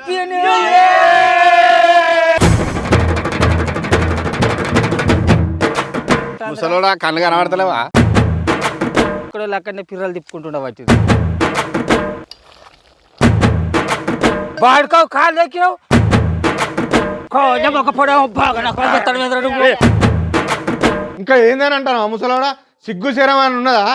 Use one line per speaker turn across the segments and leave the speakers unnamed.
Happy new
ముసలోడా కళ్ళు కనబడతలేవా?
ఇక్కడ అక్కడనే పిర్రలు తిప్పుకుంటుండే వాటి బాడుకావు కాళ్ళు ఒక పొడవు బాగా నాకు నువ్వు.
ఇంకా ఏందని అంటాను ముసలోడా? సిగ్గు శరం అని ఉన్నదా?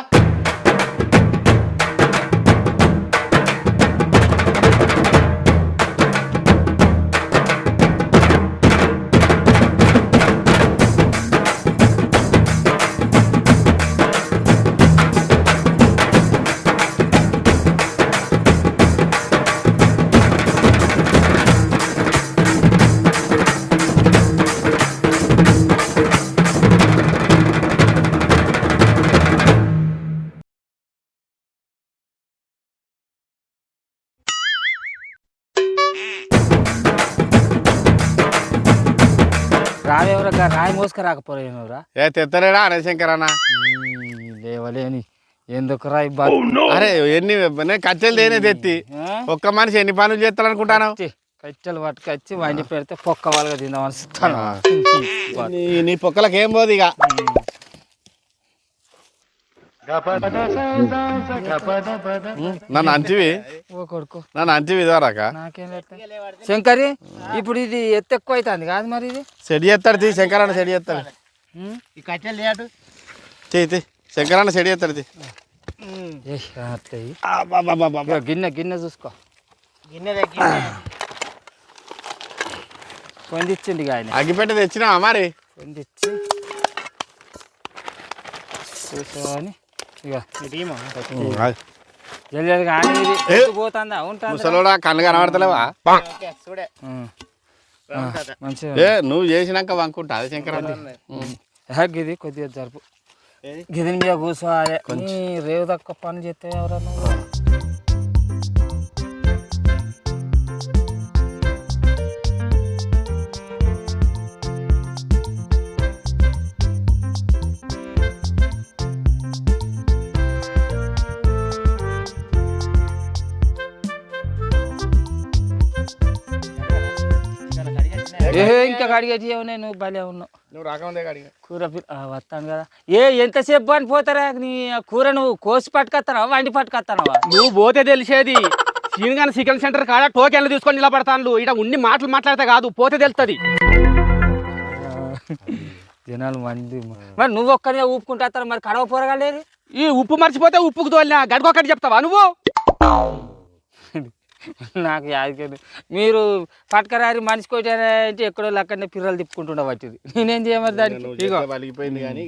రావేవరగా రాయి మోసుక రాకపోయావురా
ఏ తెత్తలేడా అనే శంకర్ అన్న
లేవలేని ఎందుకు రాయి బా
అరే ఎన్ని నేను కట్టెలు దేనే తెత్తి. ఒక్క మనిషి ఎన్ని పనులు చేస్తారనుకుంటాను
కట్టెలు పట్టుకొచ్చి వండి పెడితే పొక్క వాళ్ళగా తిందామని
నీ పొక్కలకు ఏం పోదు ఇక నన్ను అంటివి?
ఓ కొడుకు.
నన్ను అంటివి ఇదివరాక
నాకేం పెడతా శంకరి ఇప్పుడు ఇది ఎత్తు ఎక్కువ అవుతుంది కాదు మరి ఇది?
సెడి చేస్తాడు తీ శంకర్ అన్న సెడి చేస్తాడు
ఉమ్.
ఈ కట్టెలు లేటు.
చెయ్యి తీ శంకర్ అన్న సెడి చేస్తాడు
గిన్నె గిన్నె చూసుకో. పొందిచ్చిండి ఆయన.
అగ్గిపెట్ట తెచ్చినావా మరి?
పొందిచ్చి చూసావని ఇది
ముసలోడా కళ్ళు కనబడతలేవా? ఏ నువ్వు చేసినాక వంకుంటా అది శంకర్ అన్న
ఏ, గిది కొద్దిగా జరుపు. గిదిని మీద కూర్చోవాలి. నీ రేవు తక్కువ పని చేస్తే ఎవరన్నా? ఏ ఇంకా కడిగేటి ఏమన్నా నువ్వు భలే ఉన్నావు.
నువ్వు రాకముందే అడిగా
కూర వస్తాను కదా. ఏ ఎంతసేపు అని పోతారా? నీ కూర నువ్వు కోసి పట్టుకొస్తానవా వండి పట్టుకొస్తానవా
నువ్వు పోతే తెలిసేది. సీన్గాని చికెన్ సెంటర్ కాడ టోకెన్లు తీసుకొని నిలబడతాను ఇట ఉండి మాటలు మాట్లాడితే కాదు పోతే తెలుస్తుంది
జనాలు మంది మరి నువ్వు ఒక్కనే ఊపుకుంటా మరి కడవ పోరగాలేరు
ఈ ఉప్పు మర్చిపోతే ఉప్పుకు తోలినా. గడికొకటి చెప్తావా నువ్వు?
నాకు యాదకని మీరు పట్టుకరారి మనిషి కొట్టారంటే ఎక్కడో అక్కడనే పిర్రలు తిప్పుకుంటుండే పట్టింది నేనేం చేయమని దానికి? ఇగో.
వలిగిపోయింది కానీ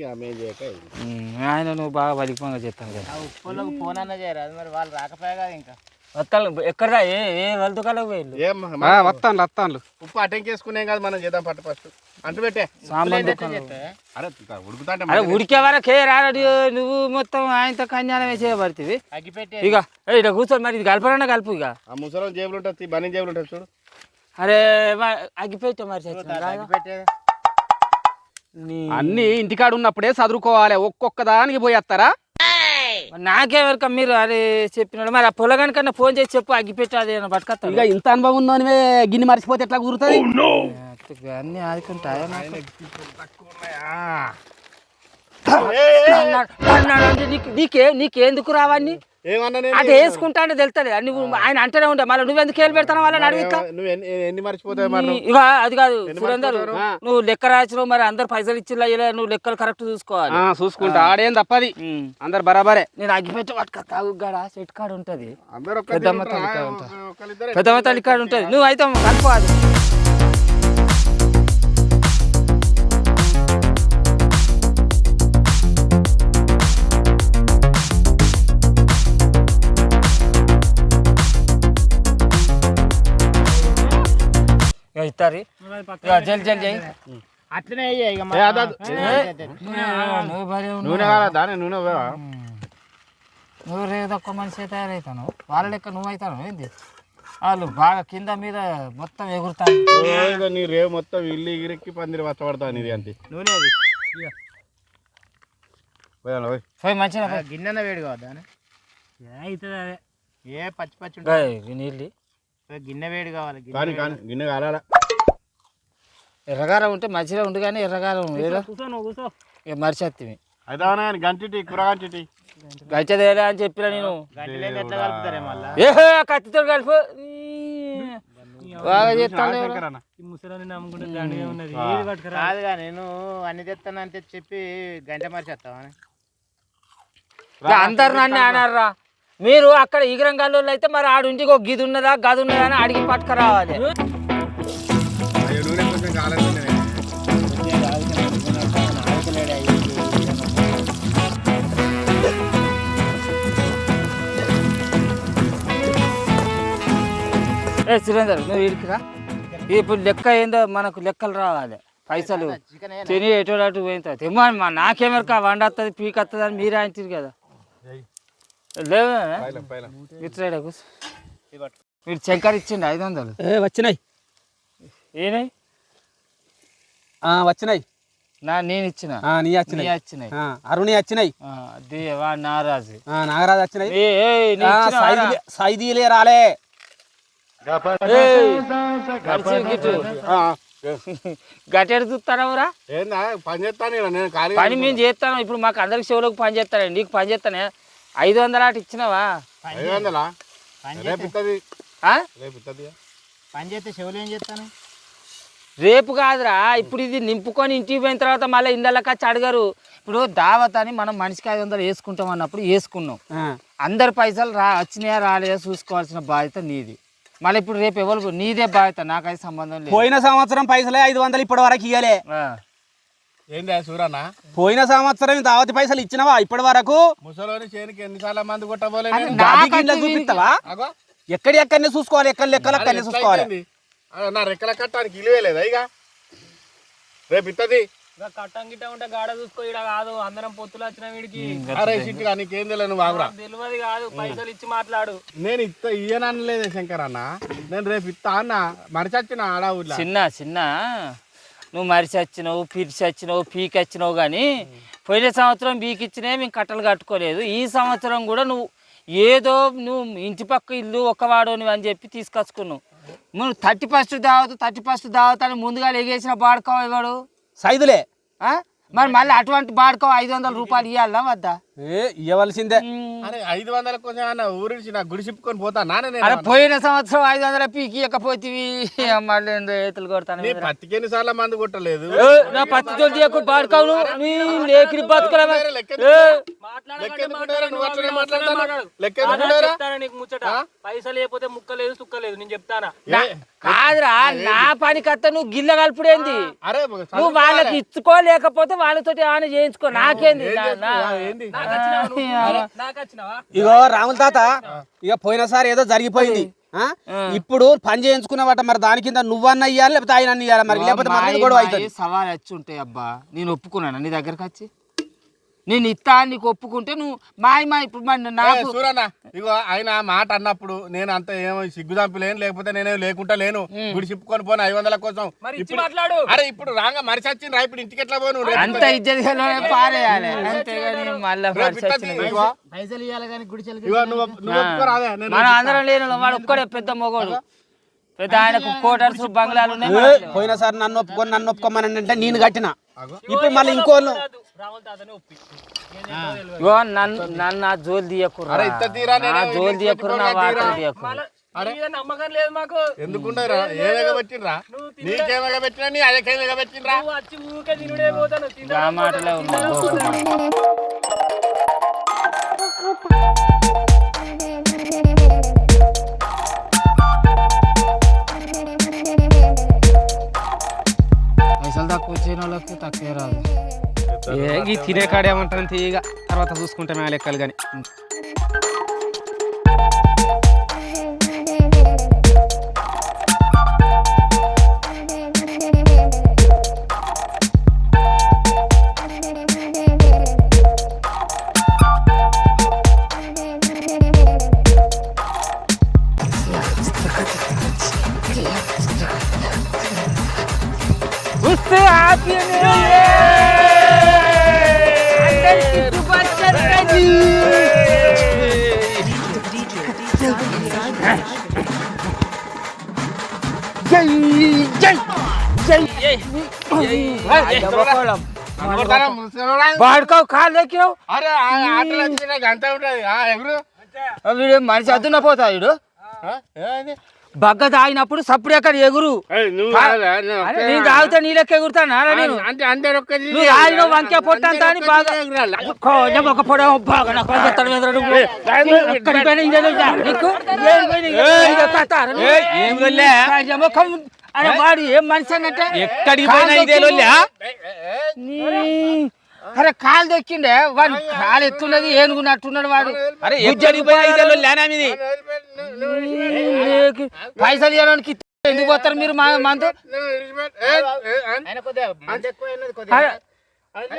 ఆయన నువ్వు బాగా బలిపంగా చేస్తాను కదా.
ఉప్పులకు ఫోన్ అన్న చేయరాదు మరి వాళ్ళు రాకపోయా కదా ఇంకా.
వస్తాను ఎక్కడా ఏ ఏ వెళ్తుకాలకు పోయిల్లు
ఏం మ-
వస్తాను వస్తాను
ఉప్పు అటెంకేసుకునేం కాదు మనం చేద్దాం పట్టు ఫస్ట్ అంటు పెట్టే.
సామాన్ దుకాణం.
అరే ఉడుకుతా
అరే ఉడికే వరకు ఏ రాడు నువ్వు మొత్తం ఆయనతో కన్యాలమే చేయబడుతుంది
అగ్గిపెట్టే
ఇక ఏ ఇక కూర్చొని మరి ఇది కలపరన్నా కలుపు ఇక
ఆ ముసలం జేబులు ఉంటుంది బన్నీ జేబులు ఉంటుంది చూడు.
అరే మ- అగ్గిపెట్టు మరి కాదా?
అగ్గిపెట్టే
నీ
అన్ని ఇంటికాడ ఉన్నప్పుడే చదువుకోవాలి ఒక్కొక్క దానికి పోయేస్తారా
మరి నాకెవరిక మీరు అరే చెప్పినాడు. మరి ఆ పొలగాని కన్నా ఫోన్ చేసి చెప్పు అగ్గిపెట్టు అది ఏమైనా పట్టుకొస్తాడు
ఇక ఇంత అనుభవం ఉందని గిన్నె మర్చిపోతే ఎట్లా కుదురుతుంది
అన్నీ ఆదుకుంటాయా నీకే? నీకెందుకు రావన్నీ అది వేసుకుంటా అంటే తెలుస్తుంది నువ్వు ఆయన అంటేనే ఉండే మళ్ళీ నువ్వెందుకు ఏళ్ళు పెడతావు వాళ్ళని అడుగుతా
నువ్వు ఎన్ని మర్చిపోతావు నువ్వు?
ఇక అది కాదు సురేందర్ నువ్వు లెక్క రాసినావు మరి అందరు పైసలు ఇచ్చిలా ఇలా నువ్వు లెక్కలు కరెక్ట్ చూసుకోవాలి.
చూసుకుంటా. ఆడేం తప్పది. అందరు బరాబరే.
నేను అగ్గిపెట్టి పట్టుక తాగు గడ సెట్ ఉంటది.
ఒక్క
పెద్దమ్మ? తల్లి కాడ ఉంటా.
ఒకళ్ళిద్దరే.
పెద్దమ్మ తల్లి కాడ ఉంటది. నువ్వు అయితే కనుకోవాలి ఇస్తారు జల్ జల్ చేయి
అట్లనే
నువ్వు.
నూనె నూనె
రేపు తక్కువ మనిషి తయారవుతాను వాళ్ళ లెక్క నువ్వు అవుతాను ఏంది వాళ్ళు బాగా కింద మీద మొత్తం ఎగురుతాను
నీ రేవు మొత్తం ఇల్లు ఎగిరెక్కి పందిరి వచ్చబడతా నీది అంతే
నూనె అది
పోయ్.
మంచిగా
ఆ గిన్నె వేడి కావద్దా
అవుతుంది అదే
ఏ పచ్చి పచ్చి.
నీళ్ళు
గిన్నె వేడి కావాలి గిన్నె
కాలాల
ఎర్రగారం ఉంటే మంచిగా ఉండు కానీ ఎర్రగారం
గంటిటి
గచ్చదేలే అని చెప్పినా నేను.
గంటలు ఎట్లా కలుపుతారే మళ్ళా?
ఏ కత్తితో కలిపి. బాగా.
కాదుగా నేను అన్ని తెస్తానంటే చెప్పి గంట మరిచేస్తావా?
అందరు నన్ను అన్నారా మీరు అక్కడ ఈగరంగాల్లో అయితే మరి ఆడు ఇంటికి ఒక గిది ఉన్నదా గది ఉన్నదా అని అడిగి పట్టుకురావాలి. ఏ సురేందర్ నువ్వు ఇడికిరా. ఇప్పుడు లెక్క ఏందో మనకు లెక్కలు రావాలి. పైసలు. తిని ఎటోడటు పోయిన తెమ్మ మా నాకేమెరక వండొస్తుంది పీక్ వస్తుంది అని మీరు అంటారు కదా. లేవు ఇట్లా మీరు శంకర్ ఇచ్చిండు ఐదు వందలు.
వచ్చినాయి.
ఏనే
వచ్చినాయి.
నా నేను ఇచ్చిన.
నీ
నీ
వచ్చినాయి.
వచ్చినాయి
అరుణి వచ్చినాయి.
నారాజు.
నాగరాజు వచ్చినాయి? సైదీలే రాలే.
గట్టెడు చూస్తానవురా
ఏందా పని చేస్తాను నేను
పని మేము చేస్తాను ఇప్పుడు మాకు అందరికి చెవులకు పని చేస్తాను నీకు పని చేస్తానే ఐదు వందల అటు ఇచ్చినావా
ఐదు వందలా రేపు
పని చేస్తే చెవులు ఏం చేస్తాను
రేపు కాదురా ఇప్పుడు ఇది నింపుకొని ఇంటికి పోయిన తర్వాత మళ్ళీ ఇళ్ళకి వచ్చి అడగరు ఇప్పుడు దావత్ అని మనం మనిషికి ఐదు వందలు వేసుకుంటాం అన్నప్పుడు వేసుకున్నాం అందరి పైసలు రా వచ్చినాయా రాలేదా చూసుకోవాల్సిన బాధ్యత నీది మళ్ళీ ఇప్పుడు రేపు ఎవరు నీదే బాధ్యత నాకైతే సంబంధం లేదు.
పోయిన సంవత్సరం పైసలే ఐదు వందలు ఇప్పటి వరకు ఇయ్యలే.
ఆ.
ఏందా సూరన్న?
పోయిన సంవత్సరం దావతి పైసలు ఇచ్చినవా ఇప్పటి వరకు?
ముసలోని చేనికి ఎన్నిసార్లు మందు కొట్టబోలే
అరే
నేను?
నాకైతే
గాది గిన్నె చూపిస్తావా?
అగో.
ఎక్కడి ఎక్కడనే చూసుకోవాలి ఎక్కడ లెక్కలు అక్కడనే చూసుకోవాలి?
నా రెక్కల కట్టానికి ఇలువే లేదా ఇక? రేపు ఇస్తుంది
కట్టం గిట్ట ఉంటే గాడ చూసుకో ఇక్కడ కాదు అందరం పొత్తులు వచ్చిన వీడికి.
అరే సిట్టుగా నీకేం తెలియదు నువ్వు ఆగురా.
తెలియదు కాదు పైసలు ఇచ్చి మాట్లాడు.
నేను ఇస్త ఇయ్యనలేదే శంకర్ అన్న. నేను రేపు ఇస్తా అన్న. మరిచచ్చిన ఆడా ఊర్లో.
చిన్న చిన్న. నువ్వు మరిచి వచ్చినావు పిరిచి వచ్చినావు పీకి వచ్చినావు కానీ పోయిన సంవత్సరం పీకి ఇచ్చినే మేము కట్టలు కట్టుకోలేదు. ఈ సంవత్సరం కూడా నువ్వు ఏదో నువ్వు ఇంటి పక్క ఇల్లు ఒక్కవాడు అని చెప్పి తీసుకొచ్చుకున్నావు. నువ్వు థర్టీ ఫస్ట్ దావత్ థర్టీ ఫస్ట్ దావత్ అని ముందుగా ఎగేసిన బాడుకో ఇవ్వడు
సైదులే
ఆ? మరి మళ్ళీ అటువంటి బాడుకో ఐదు వందల రూపాయలు ఇవ్వాలా వద్దా
ఏ ఇవ్వవలసిందే
అరే ఐదు వందల కొంచెం అన్న ఊరించి నాకు గుడిసిప్పుకొని పోతా? నానే
అరే పోయిన సంవత్సరం ఐదు వందల పీకి ఇవ్వకపోతివి మళ్ళీ ఏతులు కొడతాను
నీ పత్తికి ఎన్నిసార్లు మందు కొట్టలేదు?
నా పత్తి తోటి ఎక్కువ బాడుకోను నీ లేకిరి
ముచ్చట? పైసలు లేకపోతే ముక్క లేదు సుక్క లేదు నేను చెప్తానా
కాదురా నా పని కత్త నువ్వు గిల్ల కలుపుడేంది?
అరే
నువ్వు వాళ్ళకి ఇచ్చుకోలేకపోతే వాళ్ళతోటి ఏమైనా చేయించుకో. నాకేంది?
ఇగో రాముల తాత ఇక పోయినసారి ఏదో జరిగిపోయింది. ఆ? ఇప్పుడు పని చేయించుకున్నావట మరి దాని కింద నువ్వన్న ఇయ్యాలి లేకపోతే ఆయన అన్న ఇయ్యాలి మరి లేకపోతే
సవాలు వచ్చి ఉంటాయి అబ్బా? నేను ఒప్పుకున్నాను నీ దగ్గరకు వచ్చి నేను ఇస్తా నీకు ఒప్పుకుంటే నువ్వు మాయ మా ఇప్పుడు మరి నాకు
సూరన్న ఇగో ఆయన మాట అన్నప్పుడు నేను అంత ఏమో సిగ్గుదాంపు లేను లేకపోతే నేను లేకుంటా లేను. గుడి చిప్పుకొని పోను ఐదు వందల కోసం. ఇప్పుడు
మాట్లాడు.
అరే ఇప్పుడు రాగా మరిచి వచ్చింది రా ఇప్పుడు ఇంటికి ఎట్లా పోను?
అంత ఇజ్జతలోనే పారేయాలి. అంతేగాని మళ్ళీ మనిషి
పైసలు ఇవ్వాలి కానీ గుడి
మనం అందరం లేని వాడు ఒక్కడే పెద్ద మొగోడు. పెద్ద ఆయనకు కోటర్స్ బంగ్లాలు ఉన్నాయి.
పోయినసారి నన్ను ఒప్పుకొని నన్ను ఒప్పుకోమని అంటే నేను కట్టిన. ఇప్పుడు మళ్ళీ ఇంకోళ్ళు
రాహుల్ తాతనే ఒప్పి
ఇగో నన్ను నన్ను నా జోలు తీయకుర్రా.
అరే ఇత్త తీరా
నా
నేను
జోలు
ఇట్లా
తీయకుర్రా నా
నమ్మకం లేదు మాకు. వచ్చి తినుడే పోతాను.
ఆ మాటలే ఉన్నాయి పైసలు తక్కువ వచ్చిన వాళ్ళకి తక్కువ రాదు.
ఏ ఈ తినే కాడేమంటాను తీయగా తర్వాత చూసుకుంటాం ఆ లెక్కలు కానీ
కొడతారా ముసలోడా?
బాడుకో కాళ్ళు ఎక్కినావు
అరే ఆ ఆటలు వచ్చినాయి నాకు అంతా ఉంటుంది ఆ ఎగురు
బగ్గ తాగినప్పుడు సప్పుడు ఎక్కడ ఎగురు?
ఏయ్, నువ్వు
కా-
కాదా? నువ్వు
అరే,
ఒక్కడే
నేను. తాగితే నీళ్ళకి ఎగురుతాను? నేను. నువ్వు తాగిన వంకే పొట్టంతా అని బాగా ఒక పొడ బాగా నాకు? నీకు? అరే వాడు ఏం మనిషి అన్నట్టే?
ఎక్కడికి పోయినా ఇదే
అరే కాలు దొక్కిండే వాడు కాలు ఎత్తున్నది ఏనుగున్నట్టున్నాడు వాడు.
అరే ఎక్కడికి పోయినా ఇదే లొల్లా నా మీది?
నీకు పైసలు ఇవ్వడానికి ఎందుకు పోతారు మీరు మా మందు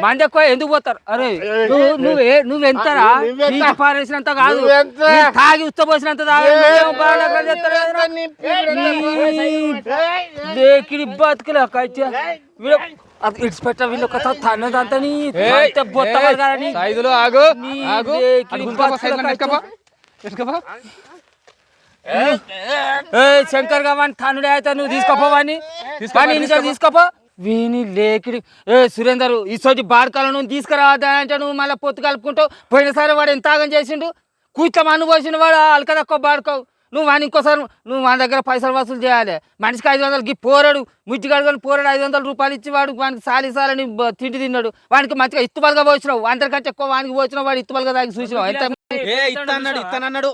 మంది ఎక్కువ
ఎందుకు పోతారు? అరే నువ్వు నువ్వే నువ్వెంతరా
నువ్వెంత?
నీకు పారేసినంత కాదు. తాగి ఉత్తపోసినంత. లేకిడి బతుకులే వీడు అది ఇడిచిపెట్ట వీళ్ళు ఒక తన్నదంతా నీ
ఏయ్,
బొత్త
ఏయ్,
పడగాలని
సైదులు ఆగు ఆగు.
శంకర్ గావని తనుడే అయితే నువ్వు తీసుకోపోవాని తీసుకోపో? వీని లేకిడి. ఏ సురేందర్ ఇసోటి బాడకాలను తీసుకురావద్దా అంటే నువ్వు మళ్ళీ పొత్తు కలుపుకుంటావు? పోయినసారి వాడు ఎంత ఆగం చేసిండు? కూర్చో మన్ను పోసిన వాడు అలక తక్కువ బాడుకోవు నువ్వు వాని ఇంకోసారి నువ్వు మన దగ్గర పైసలు వసూలు చేయాలి. మనిషికి ఐదు వందలకి పోరాడు. ముజ్జి కడుకొని పోరాడు ఐదు వందల రూపాయలు ఇచ్చి వాడు వానికి సాలి సాలని తిండి తిన్నాడు. వానికి మంచిగా ఇత్తుబలుగా పోసినావు. అందరికంటే ఎక్కువ వానికి పోసినావు వాడు ఇత్తుబలుగా తాగి చూసినావు. ఎంత
ఏ ఇస్తానన్నాడు ఇస్తానన్నాడు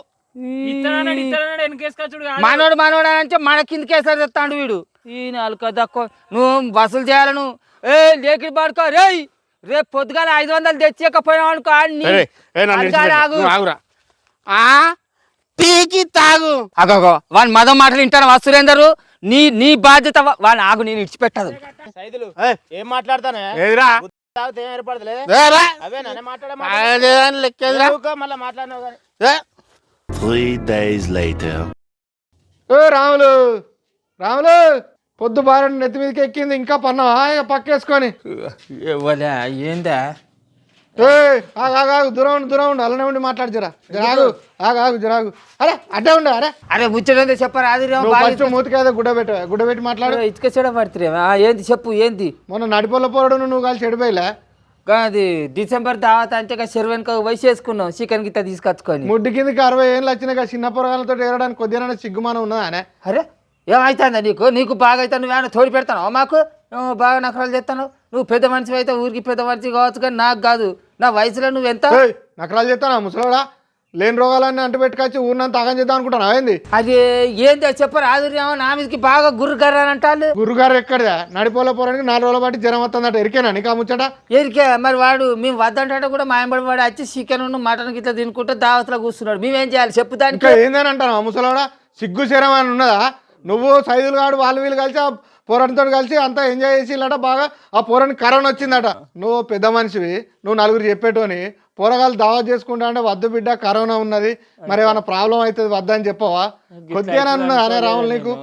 ఇత్తనాడు ఇత్తనాడు వెనకేసుకొచ్చుడు కాదు.
మనోడు అంటే మన కిందకి వేసారు తెస్తాడు వీడు. ఈ నాలుగు దక్కువ నువ్వు వసూలు చేయాలి నువ్వు ఏ లేకిడి పడుకో రే రేపు పొద్దుగాల ఐదు వందలు తెచ్చేయకపోయినావు అనుకో.
ఆగురా. ఆ? టీకి తాగు.
అగో వాని మదం మాటలు వింటాను వస్తురేందరు నీ నీ బాధ్యత వా- వాని ఆగు నేను ఇడిచిపెట్టదు
సైదులు ఏం మాట్లాడతానే?
ఏదిరా?
తాగితే ఏం ఏర్పడతలే? అవే నన్నే? మళ్ళీ మాట్లాడినావు కానీ.
రాములు? రాములు? పొద్దు బారని నెత్తి మీదకి ఎక్కింది ఇంకా పన్నావా ఇక పక్కేసుకొని.
ఏందా?
ఏ ఆగు ఆగు ఆగు దూరం ఉండు దూరం ఉండు అలానే ఉండి మాట్లాడు జరా జరాగు ఆగు ఆగు జరాగు అరే అడ్డే ఉండు అరే.
అరే ముచ్చటందో చెప్పరా అది
నువ్వు ఫస్ట్ మూతికి ఏదో గుడ్డ పెట్టు గుడ్డ పెట్టి మాట్లాడు.
ఇటుక చెడ పడుతురే ఏంది చెప్పు ఏంది?
మొన్న నడిపొల్ల పోరడు నువ్వు కలిసి చెడిపోయిలే?
అది డిసెంబర్ దావత అంటే చెరువు వెనుక వయసు వేసుకున్నాం చికెన్ గిట్ట తీసుకొచ్చుకొని.
ముడ్డు కిందకి అరవై ఏళ్ళు వచ్చినాక చిన్న పొరగాలతో ఏరడానికి కొద్దిగా సిగ్గుమానం ఉన్నదా అనే?
అరే ఏమవుతుందా నీకు? నీకు బాగా అయితే నువ్వేమైనా తోడి పెడతావు మాకు? బాగా నకరాలు చేస్తాను నువ్వు పెద్ద మనిషి అయితే ఊరికి పెద్ద మనిషి కావచ్చు కానీ నాకు కాదు. నా వయసులో నువ్వు ఎంత?
నకరాలు చేస్తానా ముసలోడా? లేని రోగాలన్నీ అంటు పెట్టుకొచ్చి ఊరినంత ఆగం చేద్దాం అనుకుంటాను ఏంది?
అది ఏందో చెప్పరు? ఆదుర్యామో నా మీదకి బాగా గుర్రు గర్రానంటాళ్ళు
గురుగారు ఎక్కడిదా? నడిపోల పోరానికి నాలుగు రోజుల పాటు జ్వరం వస్తుందట. ఎరికేనా నీకు ఆ ముచ్చట?
ఎరికే మరి వాడు మేము వద్దంటే కూడా మాయబడి వాడు వచ్చి చికెన్ మటన్ గిట్లా తినుకుంటే దావతలో కూర్చున్నాడు. మేమేం చేయాలి? చెప్పు దానికి.
ఇంకా ఏందని అంటాను ముసలోడా? సిగ్గు శరం అని ఉన్నదా? నువ్వు సైదులు గాడు వాళ్ళు వీళ్ళు కలిసి ఆ పోరాటంతో కలిసి అంతా ఎంజాయ్ చేసిల్లట బాగా. ఆ పోరానికి కరోనా వచ్చిందట. నువ్వు పెద్ద మనిషివి నువ్వు నలుగురు చెప్పేటోని పోరగాళ్ళు దావా చేసుకుంటా అంటే వద్దు బిడ్డ కరోనా ఉన్నది. మరి ఏమైనా ప్రాబ్లం అవుతుంది వద్దని చెప్పవా? కొద్దిగా అనే రాములు నీకు?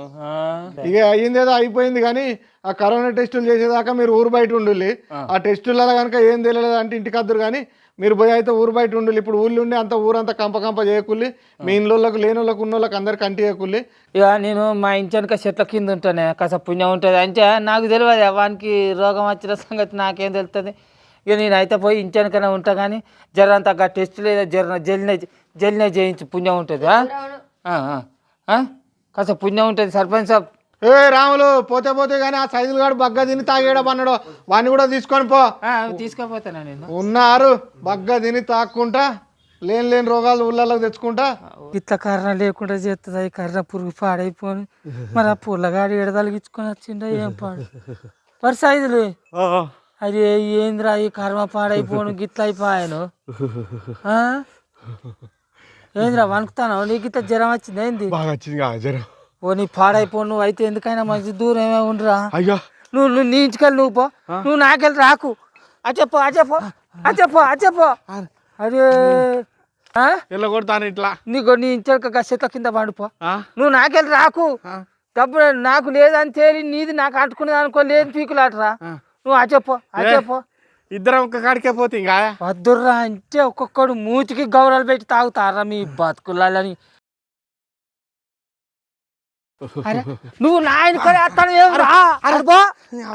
ఇక అయ్యిందేదో అయిపోయింది కానీ ఆ కరోనా టెస్టులు చేసేదాకా మీరు ఊరు బయట ఉండాలి ఆ టెస్టులలో కనుక ఏం తెలియలేదు అంటే ఇంటికి వద్దురు కానీ మీరు పోయి అయితే ఊరు బయట ఉండాలి. ఇప్పుడు ఊళ్ళో ఉండి అంత ఊరంతా కంప కంప చేయకుల్లి. మీ ఇండ్లోళ్ళకి వాళ్ళకి ఉన్న వాళ్ళకి అందరికి కంటి చేయకుల్లి.
ఇక నేను మా ఇంటి వెనక చెట్ల కింద ఉంటానే. కాస్త పుణ్యం ఉంటుంది. అంటే నాకు తెలియదు వానికి రోగం వచ్చిన సంగతి నాకేం తెలుస్తుంది. ఇక నేనైతే పోయి ఇంటి వెనకనే ఉంటా కానీ జర అంత టెస్ట్ లేదా జర జల్లిన జల్లిన చేయించు పుణ్యం ఉంటుంది? కాస్త పుణ్యం ఉంటుంది. సర్పంచ్ సాబ్
ఏ రాములు పోతే పోతే కానీ ఆ సైజులు గాడు బగ్గ తిని తాగేయడం అన్నాడు. వాడిని కూడా తీసుకొని పో.
ఆ, తీసుకుపోతానా నేను
ఉన్నారు బగ్గ తిని తాక్కుంటా లేని లేని రోగాలు ఊళ్ళలోకి తెచ్చుకుంటా.
ఇట్లా కర్ర లేకుండా చేస్తుంది ఈ కర్ర పురుగు పాడైపోని. మరి ఆ పుల్లగాడి ఎడదలిగించుకొని వచ్చిండ ఏం పాడు? మరి సైజులు? అది ఏందిరా ఈ కర్మ పాడైపోను గిట్ల అయిపోయాను? ఆ? ఏందిరా వణుకుతాను నీకు ఇట్లా జ్వరం వచ్చింది? ఏంది?
బాగా వచ్చింది జ్వరం.
ఓ నీ పాడైపోను నువ్వు అయితే ఎందుకైనా మంచి దూరం ఏమే ఉండరా.
అయ్యో.
నువ్వు నువ్వు నీ ఇంటికెళ్ళి నువ్వు పో. నువ్వు నాకెళ్ళి రాకు. అచ్చపో అచ్చపో అచ్చపో అచ్చపో అరే?
ఎల్ల కొడతాను ఇట్లా.
నీకు నీ ఇంటిక చెట్ల కింద పండుపో? నువ్వు నాకెళ్ళి రాకు. డబ్బు నాకు లేదని తేలి నీది నాకు అంటుకునేది అనుకో లేదు పీకులాటరా. నువ్వు అచ్చపో అచ్చపో
ఇద్దరం ఒక కాడికే పోతే ఇంకా?
వద్దుర్రా అంటే ఒక్కొక్కడు మూతికి గౌరవాలు పెట్టి తాగుతారా మీ బతుకులని నువ్వు నా ఆయన అత్తాను ఏం రా? అడుబో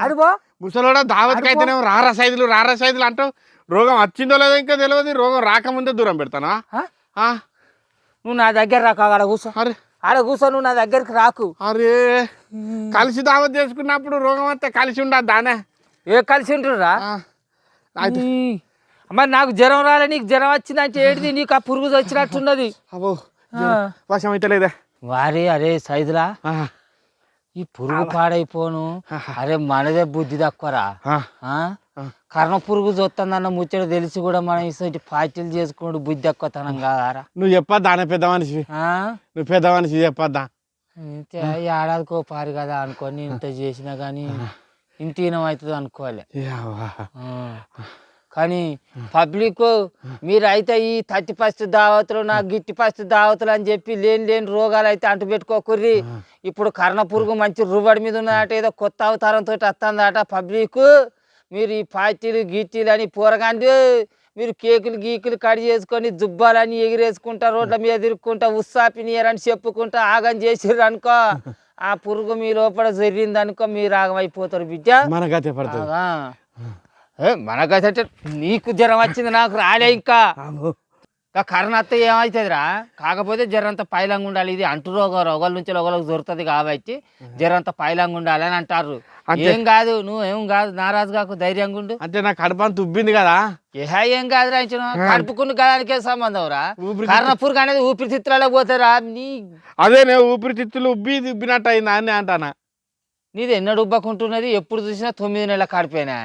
అడుబో
ముసలోడా దావత్కి అయితేనేమో రారా సైదులు రారా సైదులు అంటావు రోగం వచ్చిందో లేదో ఇంకా తెలియదు రోగం రాకముందే దూరం పెడతానా?
నువ్వు నా దగ్గర రాకు ఆడ కూర్చో
అరే.
ఆడ కూర్చో నువ్వు నా దగ్గరికి రాకు.
అరే. కలిసి దావత్ చేసుకున్నప్పుడు రోగం వస్తే కలిసి ఉండదు దానే.
ఏ కలిసి ఉంటురా మరి నాకు జ్వరం రాలే నీకు జ్వరం వచ్చిందంటే ఏంటిది? నీకు ఆ పురుగు వచ్చినట్టున్నది
అబ్బో వర్షం అయితే లేదే
వారే అరే సైదులా ఈ పురుగు పాడైపోను. అరే మనదే బుద్ధి తక్కువరా? కర్ణ పురుగు చూస్తుందన్న ముచ్చట తెలిసి కూడా మనం ఇటువంటి పార్టీలు చేసుకుంటూ బుద్ధి తక్కువతనం కాదారా?
నువ్వు చెప్పొద్దా అనే పెద్ద మనిషి? నువ్వు పెద్ద మనిషి చెప్పొద్దా?
ఏడాదికో పారు కదా అనుకొని ఇంత చేసినా కానీ ఇంత అవుతుంది అనుకోవాలి. కానీ పబ్లిక్ మీరు అయితే ఈ థర్టీ ఫస్ట్ దావతులు నా గిట్టి ఫస్ట్ దావతులు అని చెప్పి లేని లేని రోగాలు అయితే అంటు పెట్టుకోకుర్రి ఇప్పుడు కర్ణ పురుగు మంచి రువ్వడి మీద ఉన్నదట ఏదో కొత్త అవతారంతో వస్తుందట పబ్లిక్. మీరు ఈ పార్టీలు గిట్టీలు అని పోరగాండి మీరు కేకులు గీకులు కడి చేసుకొని జుబ్బాలని ఎగిరేసుకుంటా రోడ్ల మీద తిరుక్కుంటా ఉస్సాపినియరని చెప్పుకుంటా ఆగం చేసిర్రు అనుకో ఆ పురుగు మీ లోపల జరిగింది అనుకో మీరు ఆగమైపోతారు బిడ్డ.
మనకైతే పడుతుంది.
మనకైతే నీకు జ్వరం వచ్చింది నాకు రాలే ఇంకా. కరోనా అత్త ఏమవుతుందిరా? కాకపోతే జ్వరం అంతా పైలంగా ఉండాలి ఇది అంటు రోగం రోగాల నుంచి రోగాలకు దొరుకుతుంది కాబట్టి జ్వరం అంతా పైలంగా ఉండాలి అని అంటారు ఏం కాదు నువ్వు ఏం కాదు నారాజు కాకు ధైర్యంగా ఉండు.
అంటే నా కడుపు ఉబ్బింది కదా?
ఏ ఏం కాదు రాయించిన కడుపుకున్న గదానికే సంబంధం రా. కర్ణపూర్ అనేది ఊపిరితిత్తులలో పోతారా నీ
అదే నేను ఊపిరితిత్తులు ఉబ్బి ఉబ్బినట్టు అయిందా అని అంటానా?
నీది ఎన్నడు ఉబ్బకుంటున్నది ఎప్పుడు చూసినా తొమ్మిది నెలల కాడిపోయినా